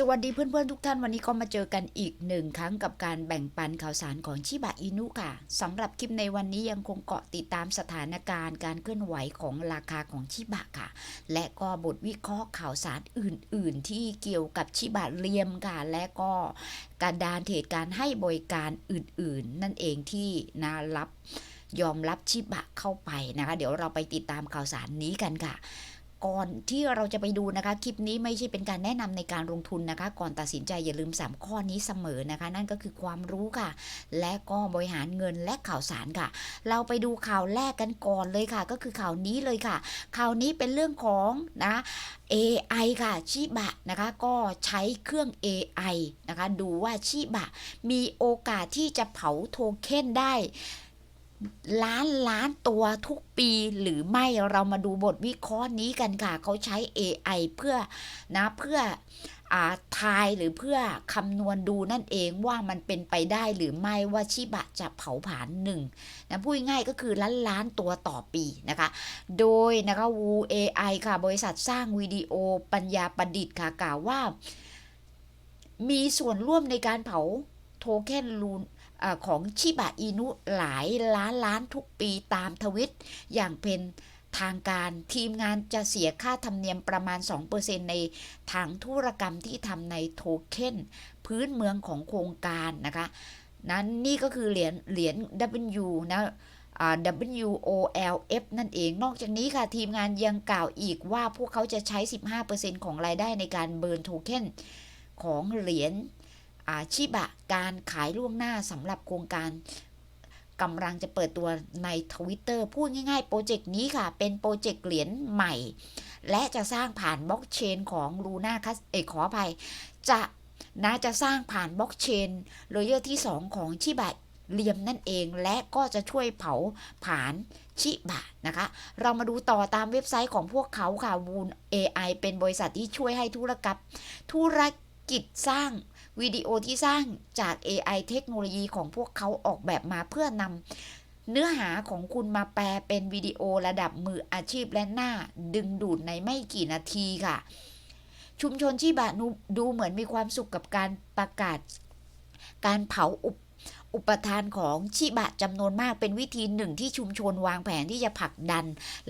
สวัสดีเพื่อนๆทุกท่านวันนี้ก็มาเจอกันอีกหนึ่งครั้งกับการแบ่งปันข่าวสารของชิบะอินุค่ะสำหรับคลิปในวันนี้ยังคงเกาะติดตามสถานการณ์การเคลื่อนไหวของราคาของชิบะค่ะ และก็บทวิเคราะห์ข่าวสารอื่น ๆ ที่เกี่ยวกับชิบะเลียมค่ะและก็การดานเทรดการให้บริการอื่น ๆ นั่นเองที่นารับยอมรับชิบะเข้าไปนะคะ เดี๋ยวเราไปติดตามข่าวสารนี้กันค่ะ ก่อนที่เราจะไปดูนะคะ คลิปนี้ไม่ใช่เป็นการแนะนำในการลงทุนนะคะ ก่อนตัดสินใจอย่าลืม 3 ข้อนี้เสมอนะคะ นั่นก็คือความรู้ค่ะ และก็บริหารเงินและข่าวสารค่ะ เราไปดูข่าวแรกกันก่อนเลยค่ะ ก็คือข่าวนี้เลยค่ะ ข่าวนี้เป็นเรื่องของนะ AI ค่ะชิบะนะคะก็ใช้เครื่อง AI นะคะ ดูว่าชิบะมีโอกาสที่จะเผาโทเค็นได้ ล้านล้านตัวทุกปีหรือไม่เรามาดูบทวิเคราะห์นี้กันค่ะ เขาใช้ AI เพื่อนะเพื่ออาทายหรือเพื่อคำนวณดูนั่นเองว่ามันเป็นไปได้หรือไม่ว่าชิบะจะเผาผลาญหนึ่งนะพูดง่ายก็คือล้านล้านตัวต่อปีนะคะ โดยนะคะวู AI ค่ะ บริษัทสร้างวิดีโอปัญญาประดิษฐ์ค่ะกล่าวว่า มีส่วนร่วมในการเผาโทเค็นลู ของชิบะอินุหลายล้านล้านทุกปีตามทวิต อย่างเป็นทางการทีมงานจะเสียค่าธรรมเนียมประมาณ 2%ในทางธุรกรรมที่ทำในโทเค็นพื้นเมืองของโครงการนะคะ นั้นนี่ก็คือเหรียญเหรียญ W นะ WOLF นั่นเอง นอกจากนี้ค่ะ ทีมงานยังกล่าวอีกว่าพวกเขาจะใช้ 15%ของรายได้ในการเบิร์นโทเค็นของเหรียญ ชิบะการขายล่วงหน้าสำหรับโครงการกำลังจะเปิดตัวในทวิตเตอร์พูดง่ายๆ โปรเจกต์นี้ค่ะ เป็นโปรเจกต์เหรียญใหม่ และจะสร้างผ่านบล็อกเชนของลูน่าคัสเอขออภัย จะน่าจะสร้างผ่านบล็อกเชนเลเยอร์ที่ 2 ของชิบะเลียมนั่นเองและก็จะช่วยเผาผ่านชิบะนะคะ เรามาดูต่อตามเว็บไซต์ของพวกเขาค่ะวูน AI เป็นบริษัทที่ช่วยให้ธุรกรรมธุรกิจสร้าง วิดีโอที่สร้างจาก AI เทคโนโลยีของพวกเขาออกแบบมาเพื่อนำเนื้อหาของคุณมาแปลเป็นวิดีโอระดับมืออาชีพและหน้าดึงดูดในไม่กี่นาทีค่ะ ชุมชนชิบะนุดูเหมือนมีความสุขกับการประกาศ การเผาอุป อุปทานของชิบะจำนวนมากเป็นวิธีหนึ่งที่ชุมชนวางแผนที่จะผลักดัน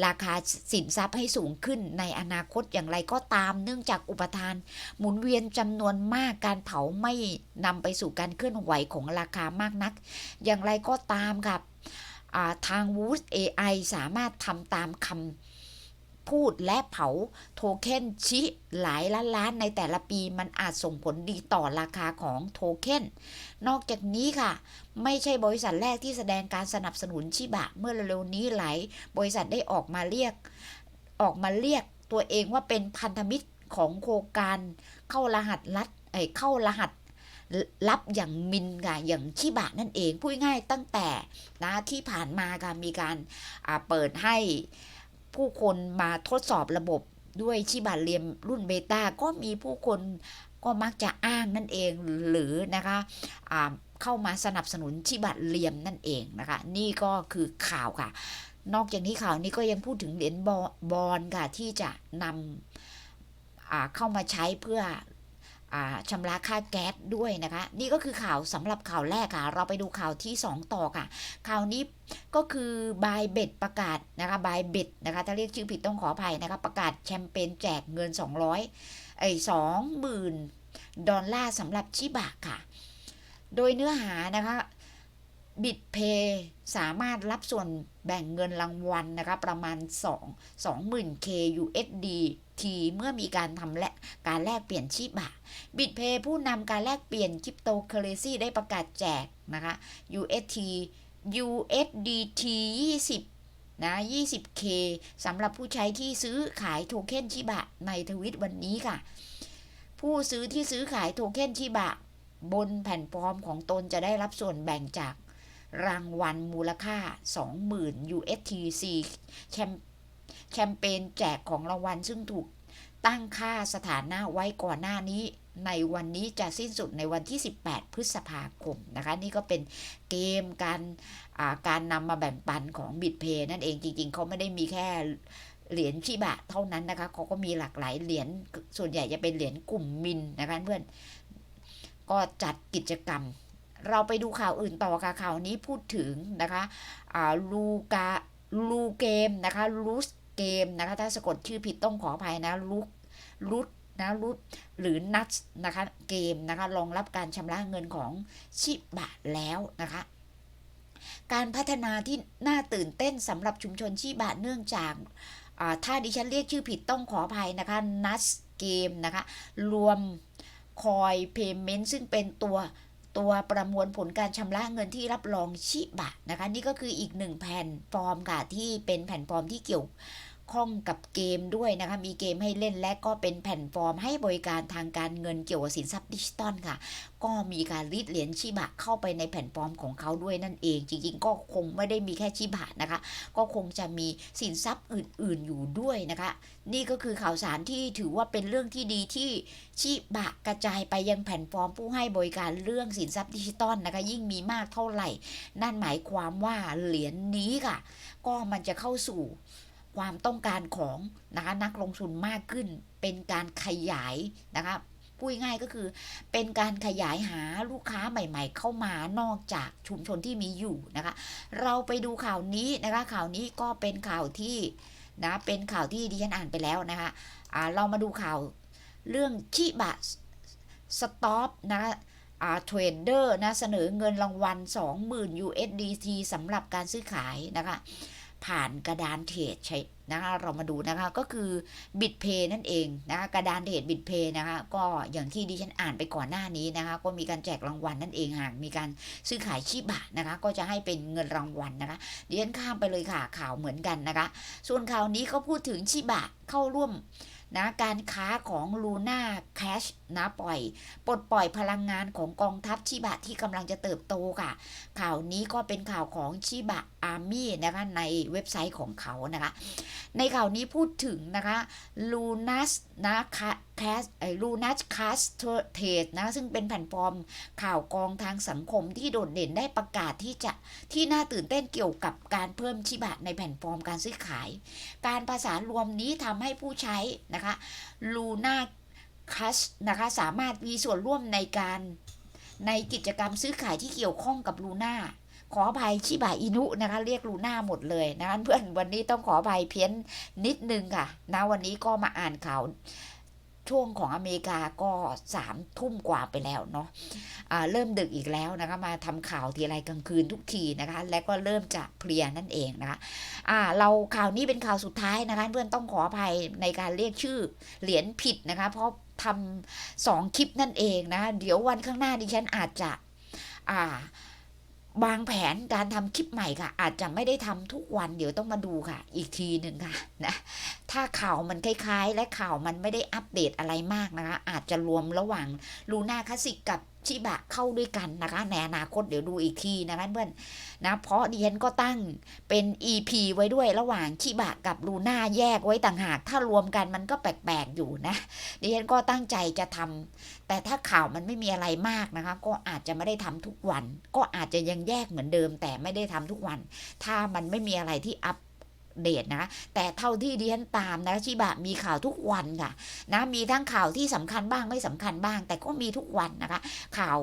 ราคาสินทรัพย์ให้สูงขึ้นในอนาคตอย่างไรก็ตาม เนื่องจากอุปทาน หมุนเวียนจำนวนมากการเผาไม่นำไปสู่การเคลื่อนไหวของราคามากนัก อย่างไรก็ตามครับทาง Wood AI สามารถทำตามคำ พูดและเผาโทเค็นชิหลายล้านล้านในแต่ละปีมันอาจส่งผลดีต่อราคาของโทเค็นนอกจากนี้ค่ะ ไม่ใช่บริษัทแรกที่แสดงการสนับสนุนชิบะ เมื่อเร็วๆนี้หลายบริษัทได้ออกมาเรียก ออกมาเรียกตัวเองว่าเป็นพันธมิตรของโครงการเข้ารหัสลัดเอ้เข้ารหัสลับอย่างมินค่ะอย่างชิบะนั่นเองพูดง่ายตั้งแต่นะที่ผ่านมาค่ะมีการเปิดให้ ผู้คนมาทดสอบระบบด้วยชิบะเรียมรุ่นเบต้าก็มีผู้คนก็มักจะอ้างนั่นเองหรือนะคะเข้ามาสนับสนุนชิบะเรียมนั่นเองนะคะ นี่ก็คือข่าวค่ะ นอกจากนี้ข่าวนี้ก็ยังพูดถึงเหรียญบอลค่ะที่จะนำเข้ามาใช้เพื่อ ชำระค่าแก๊สด้วยนะคะ นี่ก็คือข่าวสำหรับข่าวแรกค่ะ เราไปดูข่าวที่ 2 ต่อค่ะ ข่าวนี้ก็คือบายเบ็ดประกาศนะคะบายเบ็ดนะคะ ถ้าเรียกชื่อผิดต้องขออภัยนะคะ ประกาศแชมเปญแจกเงิน 200ไอ้สองหมื่นดอลลาร์สำหรับชิบะค่ะ โดยเนื้อหานะคะ บิตเพย์สามารถรับส่วนแบ่งเงินรางวัลนะคะประมาณ 2 20,000 K USD ทีเมื่อมีการทำและการแลกเปลี่ยนชีบะบิตเพย์ผู้นำการแลกเปลี่ยนคริปโตเคอเรซีได้ประกาศแจกนะคะ UST USDT 20นะ 20K สำหรับผู้ใช้ที่ซื้อขายโทเค็นชิบะในทวิตวันนี้ค่ะ ผู้ซื้อที่ซื้อขายโทเค็นชิบะ บนแผ่นฟอร์มของตนจะได้รับส่วนแบ่งจาก รางวัลมูลค่า 20,000 USTC แชมแชมเปญแจกของรางวัลซึ่งถูกตั้งค่าสถานะไว้ก่อนหน้านี้ในวันนี้จะสิ้นสุดในวันที่ 18 พฤษภาคมนะคะ นี่ก็เป็นเกมการการนำมาแบ่งปันของบิตเพย์นั่นเองจริง ๆ เขาไม่ได้มีแค่เหรียญชิบะเท่านั้นนะคะเขาก็มีหลากหลายเหรียญส่วนใหญ่จะเป็นเหรียญกลุ่มมินนะคะเพื่อนก็จัดกิจกรรม เราไปดูข่าวอื่นต่อค่ะข่าวนี้พูดถึงนะคะอ่าลูกาลูเกมนะคะลูสเกมนะคะถ้าสะกดชื่อผิดต้องขออภัยนะลูลูนะลูหรือนัทนะคะเกมนะคะรองรับการชำระเงินของชิบะแล้วนะคะการพัฒนาที่น่าตื่นเต้นสำหรับชุมชนชิบะเนื่องจากถ้าดิฉันเรียกชื่อผิดต้องขออภัยนะคะนัทเกมนะคะรวมคอยเพย์เมนต์ซึ่งเป็นตัว ตัวประมวลผลการชำระเงินที่รับรองชิบะนะคะ นี่ก็คืออีกหนึ่งแผ่นฟอร์มค่ะที่เป็นแผ่นฟอร์มที่เกี่ยว ข้องกับเกมด้วยนะคะ มีเกมให้เล่นและก็เป็นแผ่นฟอร์มให้บริการทางการเงินเกี่ยวกับสินทรัพย์ดิจิตอลค่ะ ก็มีการรีดเหรียญชิบะเข้าไปในแผ่นฟอร์มของเขาด้วยนั่นเอง จริง ๆ ก็คงไม่ได้มีแค่ชิบะนะคะ ก็คงจะมีสินทรัพย์อื่น ๆ อยู่ด้วยนะคะ นี่ก็คือข่าวสารที่ถือว่าเป็นเรื่องที่ดีที่ชิบะกระจายไปยังแผ่นฟอร์มผู้ให้บริการเรื่องสินทรัพย์ดิจิตอลนะคะ ยิ่งมีมากเท่าไหร่ นั่นหมายความว่าเหรียญนี้ค่ะ ก็มันจะเข้าสู่ ความต้องการของนะคะนักลงทุนมากขึ้น เป็นการขยายนะคะพูดง่ายก็คือเป็นการขยายหาลูกค้าใหม่ ๆ เข้ามานอกจากชุมชนที่มีอยู่นะคะ เราไปดูข่าวนี้นะคะข่าวนี้ก็เป็นข่าวที่นะเป็นข่าวที่ดิฉันอ่านไปแล้วนะคะอ่าเรามาดูข่าวเรื่องชิบะสต็อปนะคะอ่าเทรดเดอร์นะเสนอเงินรางวัล 20,000 USDT สำหรับการซื้อขายนะคะ ผ่านกระดานเทรดใช้นะคะเรามาดูนะคะก็คือบิตเพย์นั่นเองนะคะกระดานเทรดบิตเพย์นะคะก็อย่างที่ดิฉันอ่านไปก่อนหน้านี้นะคะก็มีการแจกรางวัลนั่นเองหากมีการซื้อขายชีบะนะคะก็จะให้เป็นเงินรางวัลนะคะดิฉันข้ามไปเลยค่ะข่าวเหมือนกันนะคะ ส่วนข่าวนี้เขาพูดถึงชีบะเข้าร่วม นะการค้าของ Luna Cash นะปล่อย ปลดปล่อยพลังงานของกองทัพชิบะที่กำลังจะเติบโตค่ะ ข่าวนี้ก็เป็นข่าวของชิบะอาร์มี่นะคะในเว็บไซต์ของเขานะคะ ในข่าวนี้พูดถึงนะคะลูนัสนะคะแคสไอลูนัสคาสเทดนะซึ่งเป็นแผ่นฟอร์มข่าวกองทางสังคมที่โดดเด่นได้ประกาศที่จะที่น่าตื่นเต้นเกี่ยวกับการเพิ่มชิบะในแผ่นฟอร์มการซื้อขาย การประสานรวมนี้ทำให้ผู้ใช้นะคะลูน่าคัสนะคะสามารถมีส่วนร่วมในการในกิจกรรมซื้อขายที่เกี่ยวข้องกับลูน่าขออภัยชิบะอินุนะคะเรียกลูน่าหมดเลยนะคะเพื่อนวันนี้ต้องขออภัยเพี้ยนนิดนึงค่ะนะวันนี้ก็มาอ่านข่าว ช่วงของอเมริกาก็สามทุ่มกว่าไปแล้วเนาะะเริ่มดึกอีกแล้วนะคะมาทำข่าวทีไรกลางคืนทุกทีนะคะ และก็เริ่มจะเพลียนั่นเองนะคะอ่าเราข่าวนี้เป็นข่าวสุดท้ายนะคะเพื่อนต้องขออภัยในการเรียกชื่อเหรียญผิดนะคะ เพราะทำสองคลิปนั่นเองนะ เดี๋ยววันข้างหน้าดิฉันอาจจะ อ่า วางแผนการทำคลิปใหม่ค่ะ อาจจะไม่ได้ทำทุกวันเดี๋ยวต้องมาดูค่ะ อีกทีหนึ่งค่ะนะถ้าข่าวมันคล้ายๆ และข่าวมันไม่ได้อัปเดตอะไรมากนะคะ อาจจะรวมระหว่างลูน่าคลาสสิกกับ ชิบะเข้าด้วยกันนะคะในอนาคตเดี๋ยวดูอีกทีนะคะเพื่อนนะเพราะดิฉันก็ตั้งเป็น EP ไว้ด้วยระหว่างชิบะกับลูน่าแยกไว้ต่างหาก ถ้ารวมกันมันก็แปลกๆอยู่นะดิฉันก็ตั้งใจจะทำแต่ถ้าข่าวมันไม่มีอะไรมากนะคะก็อาจจะไม่ได้ทำทุกวัน ก็อาจจะยังแยกเหมือนเดิม แต่ไม่ได้ทำทุกวัน ถ้ามันไม่มีอะไรที่อัป เดตนะ แต่เท่าที่ดิฉันตามนะชิบะมีข่าวทุกวันค่ะนะมีทั้งข่าวที่สำคัญบ้างไม่สำคัญบ้าง แต่ก็มีทุกวันนะคะ ข่าว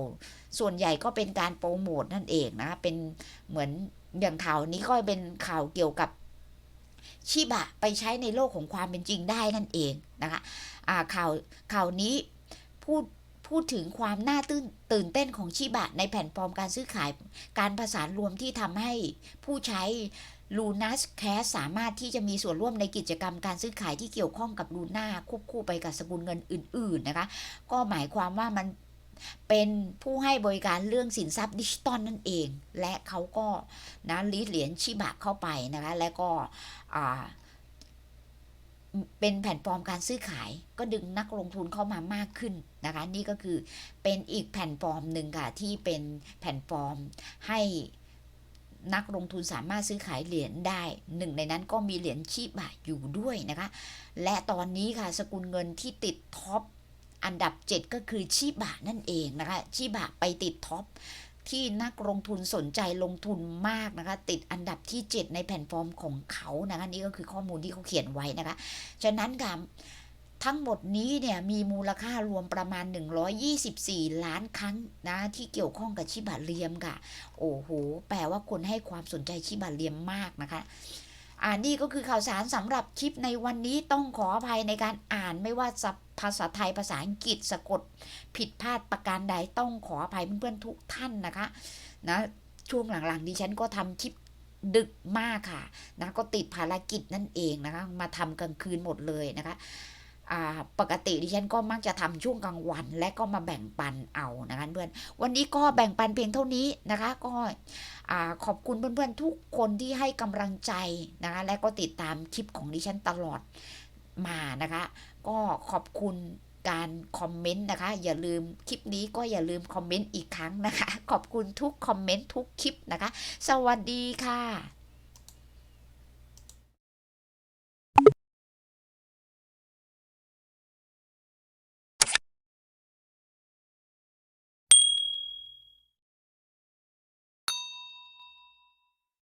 ส่วนใหญ่ก็เป็นการโปรโมทนั่นเองนะเป็นเหมือนอย่างข่าวนี้ก็เป็นข่าวเกี่ยวกับชิบะไปใช้ในโลกของความเป็นจริงได้นั่นเองนะคะอ่าข่าวข่าวนี้พูดพูดถึงความน่าตื่นตื่นเต้นของชิบะในแผ่นฟอร์มการซื้อขายการประสานรวมที่ทำให้ผู้ใช้ ลูนัสแคสสามารถที่จะมีส่วนร่วมในกิจกรรมการซื้อขายที่เกี่ยวข้องกับลูน่าควบคู่ไปกับสกุลเงินอื่น ๆ นะคะ ก็หมายความว่ามันเป็นผู้ให้บริการเรื่องสินทรัพย์ดิจิตอลนั่นเอง และเขาก็นะลีดเหรียญชิบะเข้าไปนะคะ และก็เป็นแผ่นฟอร์มการซื้อขาย ก็ดึงนักลงทุนเข้ามามากขึ้นนะคะ นี่ก็คือเป็นอีกแผ่นฟอร์มหนึ่งค่ะที่เป็นแผ่นฟอร์มให้ นักลงทุนสามารถซื้อขายเหรียญได้หนึ่งในนั้นก็มีเหรียญชีบะอยู่ด้วยนะคะ และตอนนี้ค่ะสกุลเงินที่ติดท็อปอันดับ 7 ก็คือชีบะนั่นเองนะคะชีบะไปติดท็อปที่นักลงทุนสนใจลงทุนมากนะคะ ติดอันดับที่ 7 ในแพลตฟอร์มของเขานะคะนี่ก็คือข้อมูลที่เขาเขียนไว้นะคะ ฉะนั้นค่ะ ทั้งหมดนี้เนี่ยมีมูลค่ารวมประมาณ 124 ล้านครั้งนะที่เกี่ยวข้องกับชิบะเรียมค่ะ โอ้โห แปลว่าคนให้ความสนใจชิบะเรียมมากนะคะอ่านี่ก็คือข่าวสารสำหรับคลิปในวันนี้ต้องขออภัยในการอ่านไม่ว่าจะภาษาไทยภาษาอังกฤษสะกดผิดพลาดประการใดต้องขออภัยเพื่อนๆทุกท่านนะคะนะช่วงหลังๆดิฉันก็ทำคลิปดึกมากค่ะนะก็ติดภารกิจนั่นเองนะคะมาทำกลางคืนหมดเลยนะคะ ปกติดิฉันก็มักจะทำช่วงกลางวัน และก็มาแบ่งปันเอานะคะเพื่อนวันนี้ก็แบ่งปันเพียงเท่านี้นะคะ ก็ขอบคุณเพื่อนๆทุกคนที่ให้กำลังใจนะคะ และก็ติดตามคลิปของดิฉันตลอดมานะคะ ก็ขอบคุณการคอมเมนต์นะคะ อย่าลืมคลิปนี้ก็อย่าลืมคอมเมนต์อีกครั้งนะคะ ขอบคุณทุกคอมเมนต์ทุกคลิปนะคะ สวัสดีค่ะ